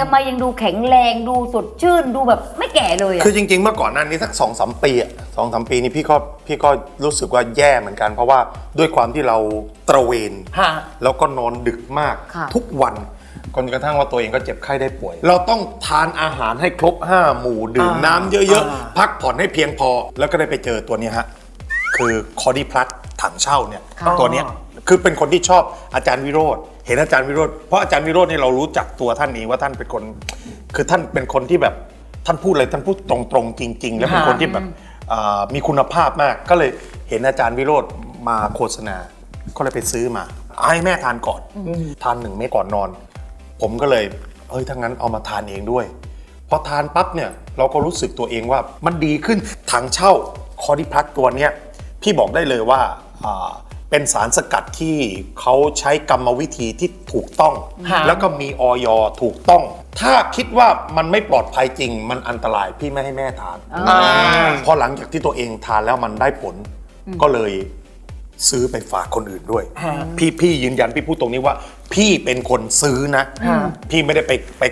ทำไมยังดูแข็งแรงดูสดชื่นดูแบบไม่แก่เลยอะคือจริงๆ เมื่อก่อนหนั้นนี้สักสองสามปีอะสองสามปีนี้พี่ก็พี่ก็รู้สึกว่าแย่เหมือนกัน เพราะว่าด้วยความที่เราตระเวน ฮะ แล้วก็นอนดึกมากค่ะ ทุกวันจนกระทั่งว่าตัวเองก็เจ็บไข้ได้ป่วย เราต้องทานอาหารให้ครบ 5 หมู่ดื่มอ่าน้ำเยอะอ่า ๆ พักผ่อนให้เพียงพอแล้วก็ได้ไปเจอตัวเนี้ยฮะ คือคอดีพลัสถังเช่าเนี่ยค่ะตัวเนี้ยคือเป็นคนที่ชอบอาจารย์วิโรธ เห็นอาจารย์วิโรธเพราะอาจารย์วิโรธนี่เรารู้จักตัวท่านเองว่าท่านเป็นคน คือท่านเป็นคนที่แบบท่านพูดอะไรท่านพูดตรงๆจริง ๆ แล้วเป็นคนที่แบบอ่ามีคุณภาพมาก ก็เลยเห็นอาจารย์วิโรธมาโฆษณา ก็เลยไปซื้อมาให้แม่ทานก่อน ทานหนึ่งเม็ดก่อนนอน ผมก็เลยเอ้ยถ้างั้นเอามาทานเองด้วย พอทานปั๊บเนี่ยเราก็รู้สึกตัวเองว่ามันดีขึ้นถังเช่าคอดิพลัสตัวเนี้ยพี่บอกได้เลยว่าอ่า เป็นสารสกัดที่เขาใช้กรรมวิธีที่ถูกต้องฮะแล้วก็มีออยถูกต้อง ถ้าคิดว่ามันไม่ปลอดภัยจริง มันอันตรายพี่ไม่ให้แม่ทาน อ่า พอหลังจากที่ตัวเองทานแล้วมันได้ผล ก็เลยซื้อไปฝากคนอื่นด้วยฮะพี่พี่ยืนยันพี่พูดตรงนี้ว่า พี่เป็นคนซื้อนะฮะพี่ไม่ได้ไปไป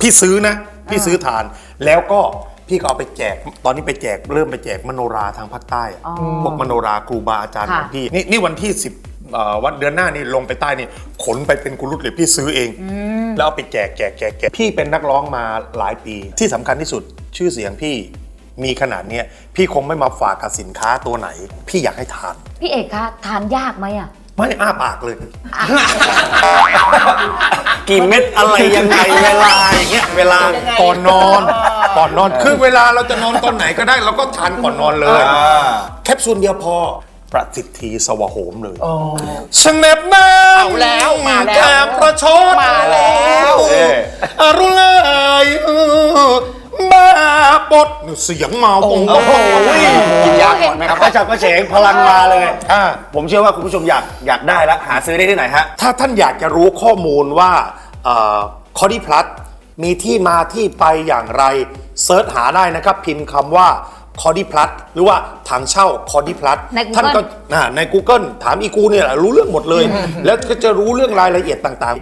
พี่ซื้อนะ พี่ซื้อทาน แล้วก็ พี่ก็เอาไปแจก ตอนนี้ไปแจกเริ่มไปแจกมโนราทางภาคใต้อะอ๋อพวกมโนราครูบาอาจารย์ขค่ะองพี่นี่นี่วันที่ 10เอ่อวันเดือนหน้านี่ลงไปใต้นี่ขนไปเป็นกุลุตเลยพี่ซื้อเอง แล้วเอาไปแจกแจกแจกแจกพี่เป็นนักร้องมาหลายปี ที่สำคัญที่สุดชื่อเสียงพี่มีขนาดเนี้ยพี่คงไม่มาฝากกับสินค้าตัวไหน พี่อยากให้ทาน พี่เอกคะทานยากไหมอะไม่อ้าปากเลย กี่เม็ดอะไรยังไงเวลาอย่างเงี้ยเวลาก่อนนอน ก่อนนอนคือเวลาเราจะนอนตอนไหนก็ได้เราก็ทานก่อนนอนเลย แคปซูลเดียวพอประสิทธีสวะโหมเลยสเนบน้เอาแล้วมาแล้วแอบประชดมาแล้วเอออรุณเลยบ้าปดเสียงเมาปงโอ้โหกินยาก่อนไหมครับกระฉับกระเฉงพลังมาเลยอ่าผมเชื่อว่าคุณผู้ชมอยากอยากได้แล้วหาซื้อได้ที่ไหนฮะ ถ้าท่านอยากจะรู้ข้อมูลว่าคอดีพลัสมีที่มาที่ไปอย่างไร เซิร์ชหาได้นะครับ พิมพ์คำว่าคอดีพลัสหรือว่าถังเช่าคอดีพลัสใน Google ท่านก็อ่าใน Google ถามอีกูเนี่ยแหละรู้เรื่องหมดเลย แล้วก็จะรู้เรื่องรายละเอียดต่าง